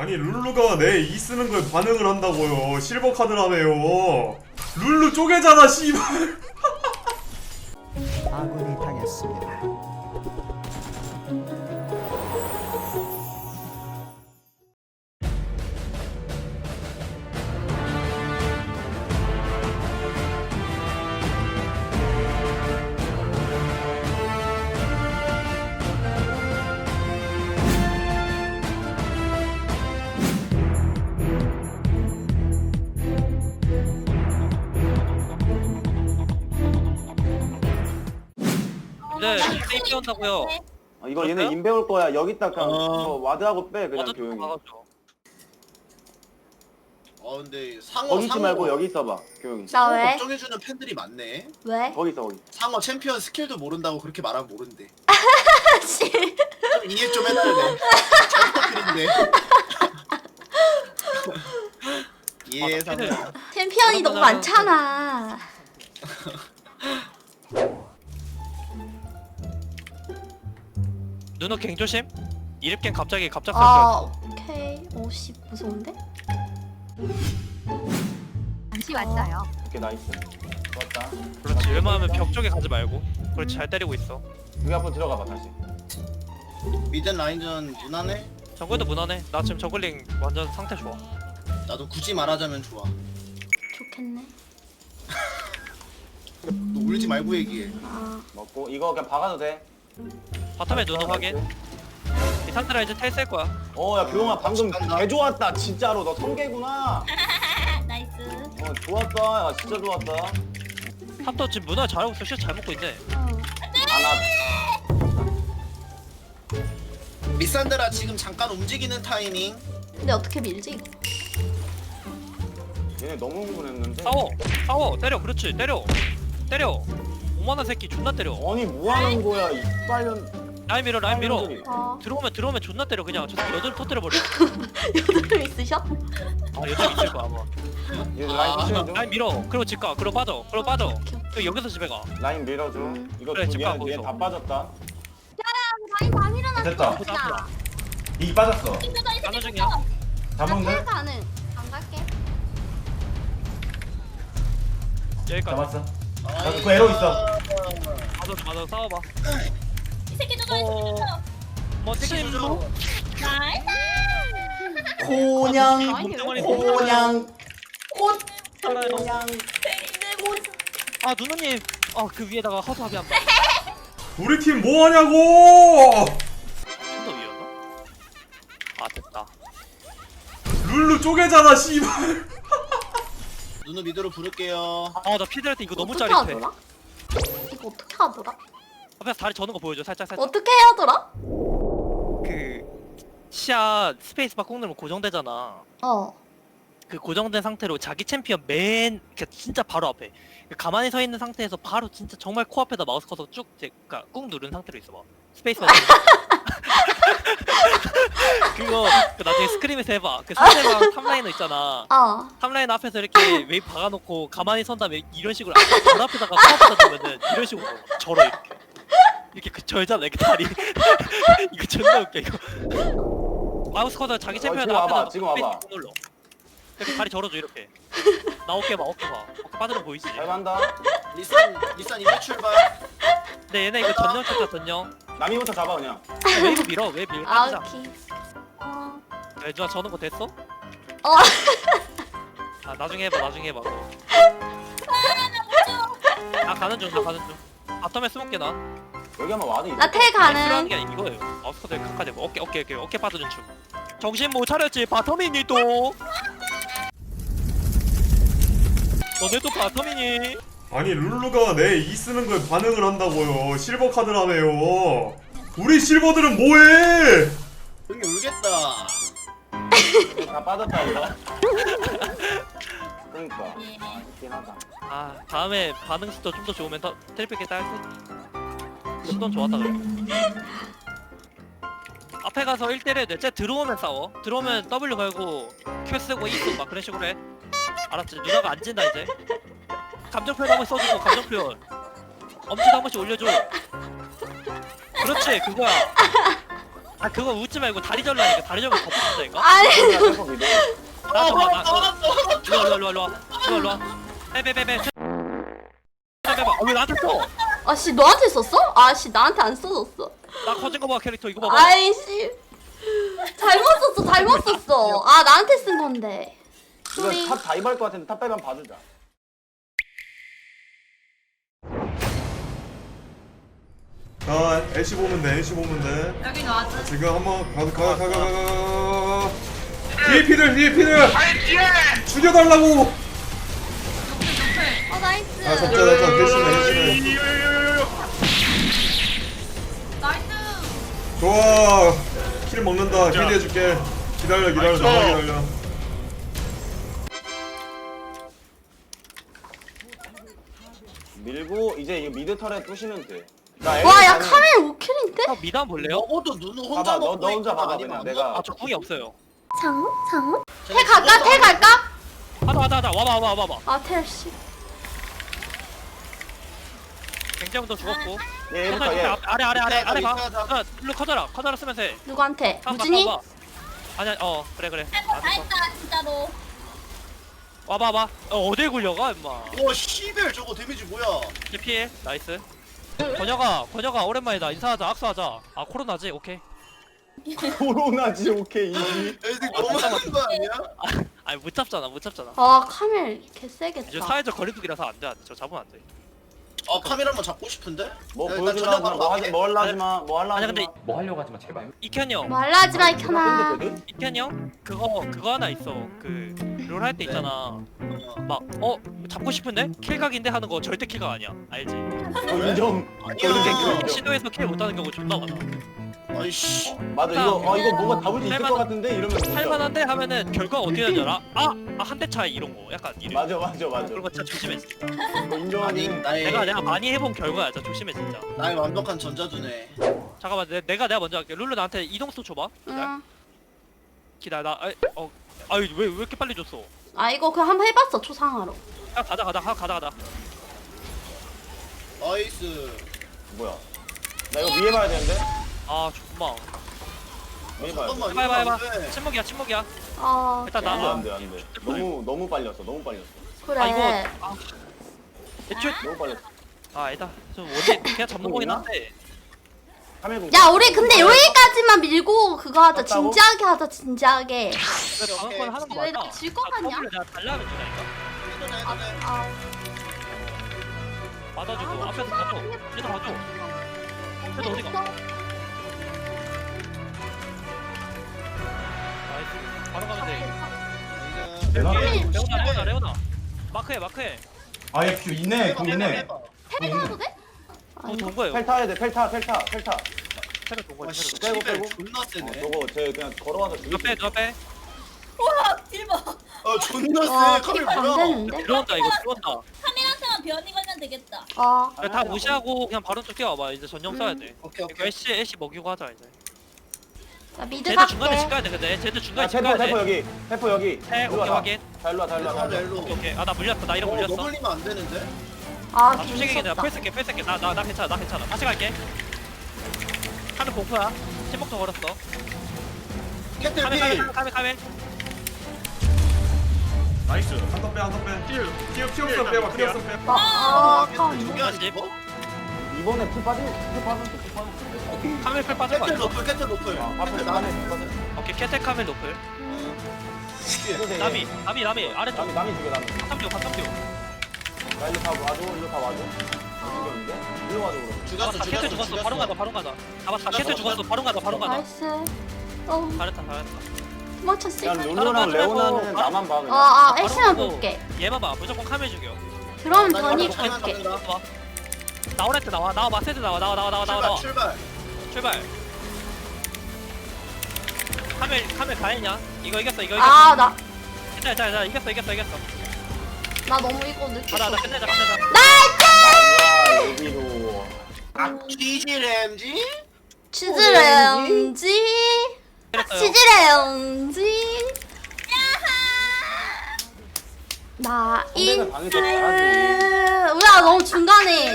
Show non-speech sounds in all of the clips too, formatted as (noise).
아니 룰루가 내 이 쓰는 거에 반응을 한다고요. 실버 카드라며요. 룰루 쪼개잖아 씨발. (laughs) 아군이 당했습니다. 게임 깨운다고요. 아, 이거 얘네 인 배울 거야. 여기다 그냥 어. 저 와드하고 빼 그냥 와드 좀 교영이. 막아줘. 어 근데 상어 거기 있지 상어 말고 여기 있어봐. 나 왜? 걱정해주는 팬들이 많네. 왜? 거기 있어 거기. 상어 챔피언 스킬도 모른다고 그렇게 말하면 모른대. 씨. 좀 이해 좀 해줘야 돼. 잘 부탁드린데. 이해 아, 상어. 나 챔피언이 너무 많잖아. (laughs) 누누 갱 조심. 이랩갱 갑자기 갑작스럽게. 아, 오케이. 오씨 무서운데? 잠시 왔어요. 오케이 나이스. 좋았다. 그렇지. 웬만하면 벽 쪽에 가지 말고. 그렇지. 잘 때리고 있어. 여기 한번 들어가 봐 다시. 미드 라인전 무난해. 정글도 무난해. 나 지금 저글링 완전 상태 좋아. 나도 굳이 말하자면 좋아. 좋겠네. 너 울지 말고 얘기해. 아, 먹고 이거 그냥 박아도 돼. 바텀에 누누 확인. 이 상태라 이제 텔쓸 거야. 어 야 교영아 방금. 개 좋았다 진짜로 너 성계구나. (laughs) 나이스. 어 좋았다. 야 진짜 좋았다. 탑도 지금 문화 잘하고 있어. 슛잘 먹고 있네. 어. 아나 미산드라 지금 잠깐 움직이는 타이밍. 근데 어떻게 밀지? 이거? 얘네 너무 흥분했는데. 싸워. 싸워. 때려. 그렇지. 때려. 때려. 오만한 새끼 존나 때려. 아니 뭐 하는 거야 이 빨년. 라인 밀어. 라인 밀어. 빨년들이. 어. 들어오면 들어오면 존나 때려 그냥 저 새끼 여드름 터뜨려 버려. (laughs) 여드름 있으셔? 아 여드름 있을 거야 아마. 얘 라인 아. 라인 밀어. 그리고 집 가. 그리고 빠져. 그리고 빠져. 그리고 여기서 집에 가. 라인 밀어줘. 음. 이거 그래, 두 집 가고 얘다 있어. 빠졌다. 라인 안 일어났어. 됐다 보자. 이 빠졌어 가는 중이야. 잡았네 가는. 안 갈게. 여기까지. 잡았어 아이, 그 에러 있어. 맞아 맞아 싸워봐. 이 새끼 저거 어. 멋짐로. 고냥 몸뚱아리 고냥 꽃 살아요. 고냥 아 누누님. 아그 위에다가 허수아비 한 번. 우리 팀 뭐하냐고 좀더 위였나? 아 됐다. 룰루 쪼개잖아 씨발 누누 미드로 부를게요. 아나 피드할 때 이거 너무 어떻게 짜릿해. 하더라? 이거 어떻게 하더라? 앞에서 다리 저는 거 보여줘 살짝 살짝. 어떻게 하더라? 그 시야 스페이스바 꾹 누르면 고정되잖아. 어. 그 고정된 상태로 자기 챔피언 맨 진짜 바로 앞에 그 가만히 서 있는 상태에서 바로 진짜 정말 코앞에다 마우스 커서 쭉 이제 그러니까 꾹 누른 상태로 있어봐 스페이스바 (laughs) 그거 그 나중에 스크림에서 해봐 그 상대방 (laughs) 탑라이너 있잖아 어. 탑라이너 앞에서 이렇게 웨이브 박아놓고 가만히 선 다음에 이런 식으로 발 앞에다가 코앞에다 두면은 이런 식으로 절어 이렇게 이렇게 그 절잖아 이렇게 다리 (laughs) 이거 존나 웃겨 이거 마우스 커서 자기 어, 챔피언 지금 와봐, 앞에다가 지금 와봐. 꾹 눌러 이렇게 다리 절어줘 이렇게 나 어깨 봐 어깨 봐 어깨 빠지는 거 보이지? 잘 간다. 리산 리산 이제 출발. 근데 얘네 이거 전령 쳤자 전령 남이부터 잡아 그냥. 웨이브 밀어 웨이브 밀어 아, 오케이. 어. 야 누나 저는 거 됐어? 어. (laughs) 아 나중에 해봐 나중에 해봐 나 가는 중나 가는 중 바텀에 숨을게 나 여기 한번 와도 있어. 나텔 필요한 가는. 게 아니 이거예요 가까이 대고 어깨 어깨 어깨 어깨 빠져준 중 정신 못 차렸지 바텀이니 또 너네 또 바텀이니 아니 룰루가 내 이 쓰는 거에 반응을 한다고요 실버 카드라며요 우리 실버들은 뭐해 여기 울겠다. 다 빠졌다 이거. 그러니까. 아, 있긴 하다. 아 다음에 반응 속도 좀 더 좋으면 더 텔피게 딸 시동 좋았다 그래. 앞에 가서 1대1 해도 쟤 들어오면 싸워. 들어오면 W 걸고 Q 쓰고 E 쓰고 막 그런 식으로 해. 알았지? 누나가 안 진다 이제. 감정 표현 한 번씩 써주고 감정 표현. 엄지도 한 번씩 올려줘. 그렇지 그거야. 아 그거 웃지 말고 다리 절라니까 다리 절면 덮어준다니까 아니 템포 미드. 나 잠깐만 나 일로 와 일로 와 일로 와 일로 와 일로 와. 빼빼빼빼. 빼빼봐 어 왜 나한테 써? 아씨 너한테 썼어? 아씨 나한테 안 써줬어. 나 커진 거봐 캐릭터. 이거 봐봐. 아이씨. 잘못 썼어 잘못 썼어. 아 나한테 쓴 건데. 소리 이거 탑 다이브할 것 같은데 탑 빼면 봐주자. 자 애쉬 보면 돼 애쉬 보면 돼. 여기 놔줘. 지금 한번 가가 가 가 가가. 가가 뒤에 피들 뒤에 피들. 죽여달라고. 어 나이스. 아 잡자 잡자. 대신해 대신해 좋아 킬 먹는다 킬 해줄게 기다려 기다려 잠깐 기다려 밀고 이제 이거 미드 털에 부시면 돼. 나 와야 애쉬 카멜 5킬인데? 형 미담 볼래요? 먹어도 누누 혼자 봐봐, 너- 먹고 너 혼자 봐봐, 아니면 그냥 안 내가. 먹어. 아저 궁이 없어요 장훈? 장훈? 쟤네 텔 갈까? 텔 갈까? 하자 하자 하자 와봐 와봐 와봐 아 텔 씨 갱자부터 죽었고 얘 천천히 얘부터 얘. 앞- 아래 아래 아래 아래 가 밑에 하자. 아, 일로 커져라 커져라 쓰면서 해 누구한테? 봐, 봐, 무진이? 봐, 봐. 아니야 어 그래 그래 할거 다 알았어. 했다 진짜로. 와봐 와봐 어 어딜 굴려가 임마 와 씨벨 저거 데미지 뭐야? 이제 피해 나이스 번여가 번여가 오랜만이다 인사하자 악수하자 아 코로나지 오케이 코로나지 오케이 (laughs) 이지. 너무 하는 거 아니야? 아니 못 잡잖아 못 잡잖아 아 카멜 이제 개세겠다 사회적 거리두기라서 안돼 안돼 저 잡으면 안돼 아 카메라 한번 잡고 싶은데? 뭐 야, 일단 뭐 바로 하지 갈게. 뭐 하려 하지 마. 뭐 하려 아니 하지 근데 마. 뭐 하려고 하지 마 제발. 이켄 형 말라 하지 마 이켜나 끝내거든? 이켄 형 그거 그거 하나 있어 그 롤 할때 있잖아 어. 막 어 잡고 싶은데 킬각인데 하는 거 절대 킬각 아니야 알지? 어, 인정. 아니야. 인정. 시도해서 킬 못하는 경우 존나 많아 아이씨. 맞아 이거 어 이거 뭔가 잡을 수 있을 것 같은데 이러면 못 잡아. 할만한데 하면은 결과가 어떻게 되는 줄 알아? 아 한 대 차이 이런 거 약간 이런 맞아 맞아 맞아. 그런 거 진짜 조심해 진짜 이거 아니 인정하니. 나의 내가 내가 많이 해본 결과야 진짜 조심해 진짜 나의 완벽한 전자두네. 잠깐만 내, 내가 내가 먼저 할게 룰루 나한테 이동수 줘봐 기다려 응. 기다려 나 아이, 어 아유 왜, 왜 이렇게 빨리 줬어 아 이거 그냥 한번 해봤어 초상화로 야 가자 가자 가, 가자 가자 나이스. 뭐야? 나 이거 위에 봐야 되는데. 아 돼. 잠깐만 해봐 해봐 이거 해봐. 안 돼. 침묵이야 침묵이야. 아. 일단 그래. 나- 안돼 안돼 안돼. 너무 너무 빨렸어 너무 빨렸어. 그래. 아 이거 아. 애초에 너무 빨렸어. 아 아니다 좀 원래 그냥 잡는 거긴 한데. 카멜 야 우리 근데 여기까지만 밀고 그거 하자. 맞다고? 진지하게 하자 진지하게. 그래 방금 건 하는 거 왜 맞아. 나질거 아, 같냐? 내가 달라면 돼, 아. 아, 맞아주고 아, 앞에서 초상화 얘도 봐줘. 그래도 어디 가 바로 가면 돼 이거 레오나 레오나 레오나 마크해 마크해 아예 큐 있네 공 있네. 텔 타도 돼? 어 돈 거예요 펠 타야 돼. 펠 타. 펠 타. 펠 타. 차려 돈 차려 빼고. 존나 어, 세네. 저거 쟤 그냥 걸어와서 죽일 수 빼. 누가 빼와 딜버. 어 존나 와 세. 캐릭터 안 뭐야? 되는데? 들어온다 이거 들어온다 카메라한테만 변이 걸면 되겠다. 아다 무시하고 그냥 바로 쪽 뛰어와봐 이제 전령 써야 돼 오케이 오케이. 애쉬 애쉬 먹이고 하자 이제 나 미드 쟤들 중간에 집 갈게 가야 돼 근데 쟤들 야 중간에 집 텔포 가야 텔포 돼 여기. 텔포 여기. 네, 일로 오케이 와. 확인 자 일로 와. 자 일로 와. 자 일로 와. 일로. 오케이 오케이 아나 물렸어 나 이런 어, 너 물렸어 물리면 안 되는데? 아아 재밌었다 펼쓸게 펼쓸게 나 나 나 괜찮아 나 괜찮아 다시 갈게 카드 공포야 침묵도 걸었어 캐틀 카메 필. 카메 카메 카메 나이스 한번 빼 한번 빼 피어 피었어 빼봐 피었어 빼 아, 아 캐틀 아까운데 두개 아니지 이거? 이번에 풀 빠진 풀 빠졌어. 풀 빠졌어. 카멜 풀 빠진 거 캐틀 아니야? 노플 캐틀 노플. 아. 캐틀 나네. 나네. 풀 빠졌어. 오케이 캐텍 카멜 노플. 나미 나미 나미 아래쪽 남이 남이 죽여 남이. 삼삼 삼삼 나 일로 다 와줘. 일로 다 와줘. 안 죽였는데? 일로 와줘 그럼. 죽였어 아, 캐틀 죽였어 죽었어 바로 가자 바로 가자 잡았다 캐틀 죽었어. 바로 가자 바로 가자 나이스 어 잘했다 잘했다 도망쳤어 야 아, 룰루랑 바로 레오나는 나만 봐 그냥. 아 액션을 가고. 볼게 얘만 봐 무조건 카멜 죽여 그럼 나 전이 바로 줄게 와 나오라 때 나와. 나와 마세드 나와. 나와 나와 나와 나와 출발 나와. 출발. 출발. 카멜 카멜 가했냐? 이거 이겼어 이거 이겼어. 아 나. 나 괜찮아 괜찮아. 이겼어 이겼어 이겼어. 너무 이거 늦게 가자 가자 끝내자 끝내자. 아, 여기로. 아 쥐지램지? 치즈레온지. 치즈레온지 나 잘하지. 우야 너무 중간에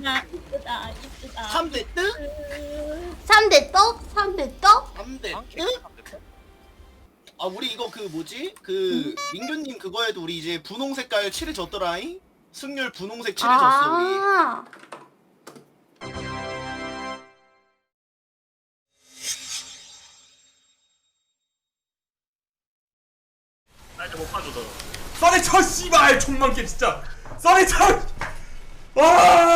나 이쁘다 이쁘다. 아. 3대 뜨? 3대 떡? 3대 떡? 3대 아, 뜨? 아 우리 이거 그 뭐지? 그 민규님 그거에도 우리 이제 분홍 색깔 칠해졌더라잉? 승률 분홍색 칠해졌어 우리 아. 씨발 총망개 진짜 썰에 쳐 와!